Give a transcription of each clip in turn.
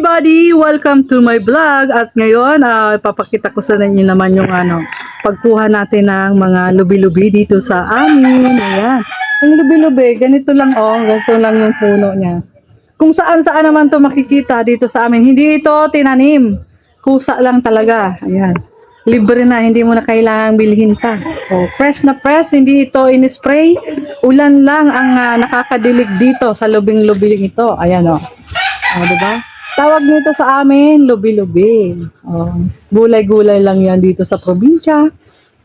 everybody! Welcome to my vlog at ngayon ah, papakita ko sa inyo naman yung ano, pagkuha natin ng mga lubi-lubi dito sa amin. Ayan. Yung lubi-lubi, ganito lang oh, ganito lang yung puno niya. Kung saan-saan naman to makikita dito sa amin. Hindi ito tinanim. Kusa lang talaga. Ayan. Libre na, hindi mo na kailangang bilhin pa. Oh, fresh na fresh, hindi ito in-spray. Ulan lang ang ah, nakakadilig dito sa lubing-lubing ito. Ayan oh. Oh, di ba? Tawag nito sa amin, lubi-lubi. Oh, gulay-gulay lang yan dito sa probinsya.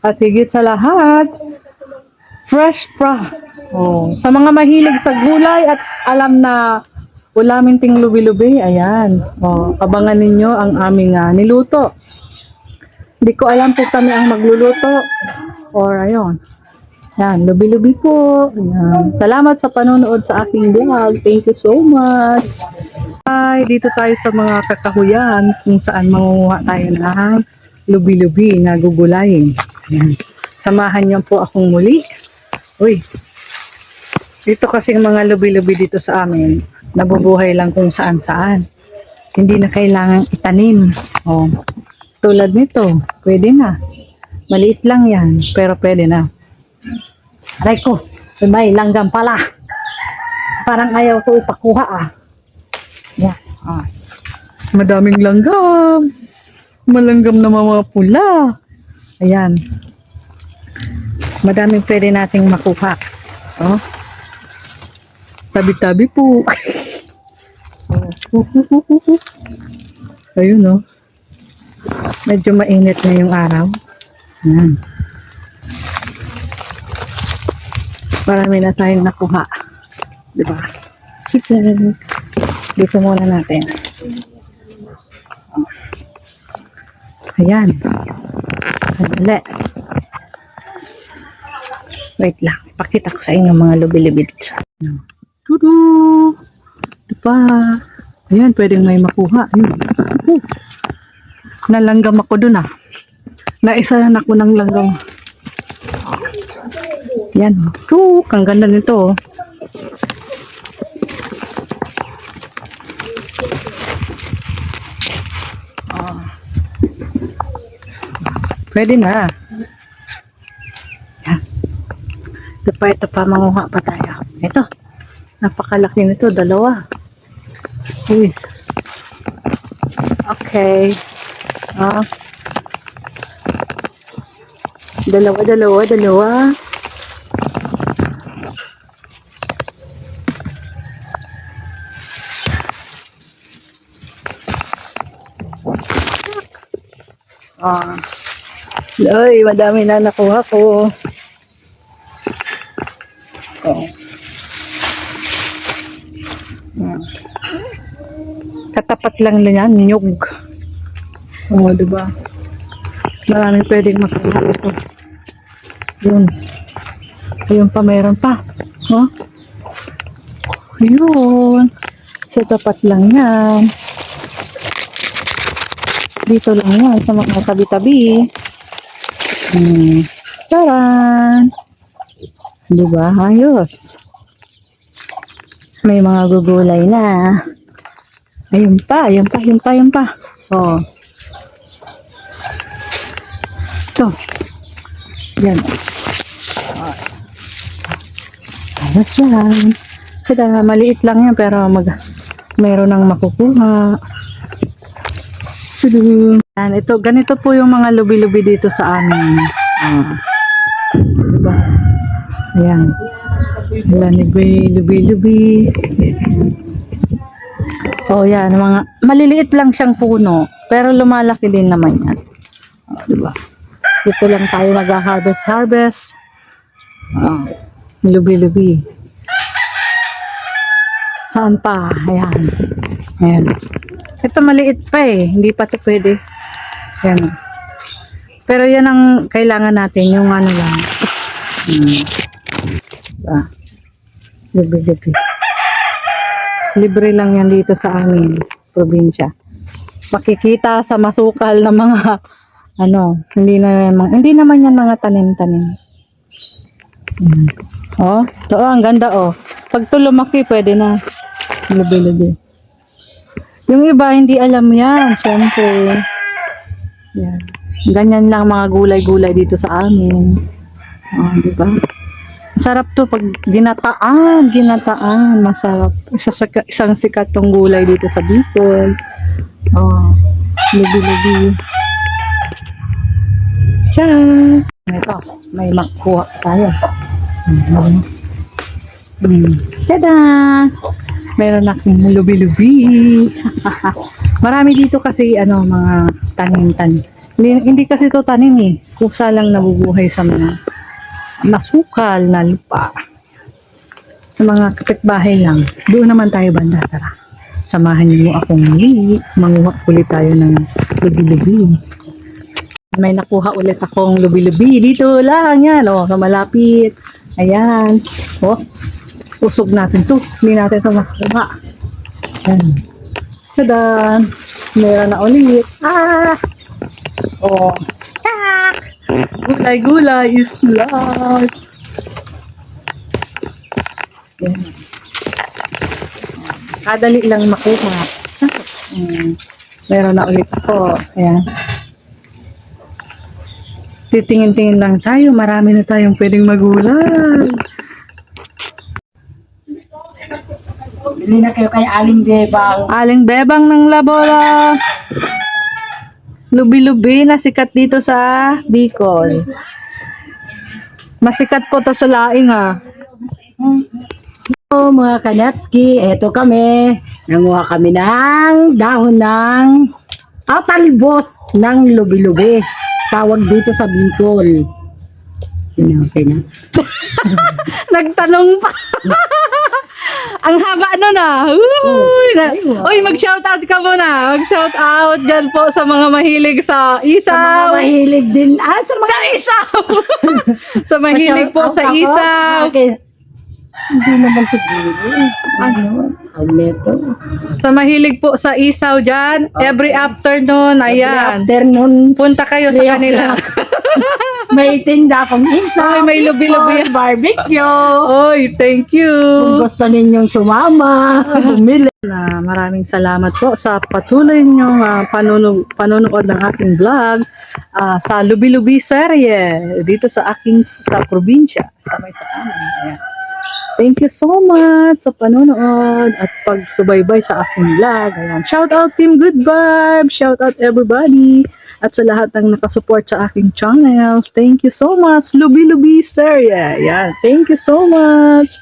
At higit sa lahat, fresh pra. Oh, sa mga mahilig sa gulay at alam na ulamin ting lubi-lubi, ayan. Oh, abangan ninyo ang aming ah, niluto. Hindi ko alam po kami ang magluluto. Or ayun. Yan, lubi-lubi po. Yan. Salamat sa panonood sa aking vlog. Thank you so much. Hi, dito tayo sa mga kakahuyan kung saan mangunguha tayo ng lubi-lubi na gugulayin. Samahan niyo po akong muli. Uy, dito kasi mga lubi-lubi dito sa amin, nabubuhay lang kung saan-saan. Hindi na kailangan itanim. Oh, tulad nito, pwede na. Maliit lang yan, pero pwede na. Aray ko, may langgam pala. Parang ayaw ko ipakuha ah. Ah. Madaming langgam. Malanggam na mga pula. Ayan. Madaming pwede nating makuha. Oh. Tabi-tabi po. oh. Ayun oh. Medyo mainit na yung araw. Ayan. Marami na tayong nakuha. Diba? Chicken. Dito muna natin. Ayan. Madali. Wait lang. Pakita ko sa inyo mga lubi-lubi dito sa ano. Tudu! Diba? Ayan, pwedeng may makuha. Ayun. Oh. Nalanggam ako dun ah. Naisa na ako ng langgam. Yan. Chuk! Ang ganda nito. oh. Pwede na. Yan. Ito pa, ito pa, manguha pa tayo. Ito. Napakalaki nito, dalawa. Uy. Okay. Ah. Dalawa, dalawa, dalawa. Ah. Ay, madami na nakuha ko. Oh. Ah. Katapat lang na yan, nyug. Oo, di ba? Marami pwedeng makuha ito. Yun. Ayun pa, meron pa. Oh. Yun. Sa tapat lang yan. Dito lang yan, sa mga tabi-tabi. Hmm. Taran! Diba? Ayos. May mga gugulay na. Ayun pa, ayun pa, ayun pa, ayun pa. Oh. Ito. Yan. Ayos yan. Sila, maliit lang yan, pero mag, mayroon nang makukuha. Tudu. Yan, ito, ganito po yung mga lubi-lubi dito sa amin. Ah. Diba? Ayan. Lubi, lubi-lubi. Oh, yan, mga maliliit lang siyang puno, pero lumalaki din naman yan. Oh, diba? Dito lang tayo nag-harvest harvest. Oh, lubi-lubi. Saan pa? Ayan. Ayan. Ito maliit pa eh. Hindi pa ito pwede. Ayan. Pero yan ang kailangan natin. Yung ano lang. Hmm. Ah. Libre-libre. Libre lang yan dito sa amin. Probinsya. Makikita sa masukal na mga ano, hindi na hindi naman yan mga tanim-tanim. Hmm. Oh, to, oh, ang ganda oh. Pag to lumaki, pwede na. Lubi-lubi. Yung iba, hindi alam yan. Siyempre. Yan. Ganyan lang mga gulay-gulay dito sa amin. Oh, di ba? Masarap to pag ginataan, ginataan, masarap. Isa sa, isang sikat tong gulay dito sa Bicol. Oh, lubi-lubi. Tiyan! Ito, may makuha tayo. Hmm. Hmm. Tada! Meron akong lubi-lubi. Marami dito kasi ano mga tanim-tanim. Hindi, kasi to tanim eh. Kusa lang nabubuhay sa mga masukal na lupa. Sa mga kapitbahay lang. Doon naman tayo banda. Tara. Samahan niyo akong muli. Manguha ulit tayo ng lubi-lubi. May nakuha ulit akong lubi-lubi. Dito lang yan. O, sa malapit. Ayan. O, usog natin to. Hindi natin to makuha. Ayan. Tada! Meron na ulit. Ah! Oh. Tak! Gulay-gulay is life. Yan. Kadali lang makuha. Meron na ulit ako. Ayan. Titingin-tingin lang tayo. Marami na tayong pwedeng magulay. Bili na kayo kay Aling Bebang. Aling bebang ng labora. Lubi-lubi na sikat dito sa Bicol. Masikat po to sa laing ha. Hello mga kanatski, eto kami. Nanguha kami ng dahon ng atalbos ng lubi-lubi. Tawag dito sa Bicol. Okay na. Nagtanong pa. Ang haba nun ah. Uy, na, uy mag-shoutout ka muna. Mag-shoutout dyan po sa mga mahilig sa Sa mga isaw. mahilig din. Ah, sa mga Sa isaw. sa mahilig po sa isaw. Okay. Hindi naman siguro. Ano? Ang neto. Sa mahilig po sa isaw dyan. Every afternoon, ayan. Afternoon, Punta kayo sa kanila. may tinda akong isa. Ay, may lubi-lubi. Barbecue. Oy, thank you. Kung gusto ninyong sumama, bumili. na maraming salamat po sa patuloy niyong uh, panunog, panunood ng aking vlog ah, sa Lubi-Lubi serye dito sa aking sa probinsya sa may sa amin. Ayan. Thank you so much sa panonood at pagsubaybay sa aking vlog. Ayan. Shout out Team Good Vibe! Shout out everybody! At sa lahat ng nakasupport sa aking channel. Thank you so much! Lubi-Lubi serye! Ayan. Thank you so much!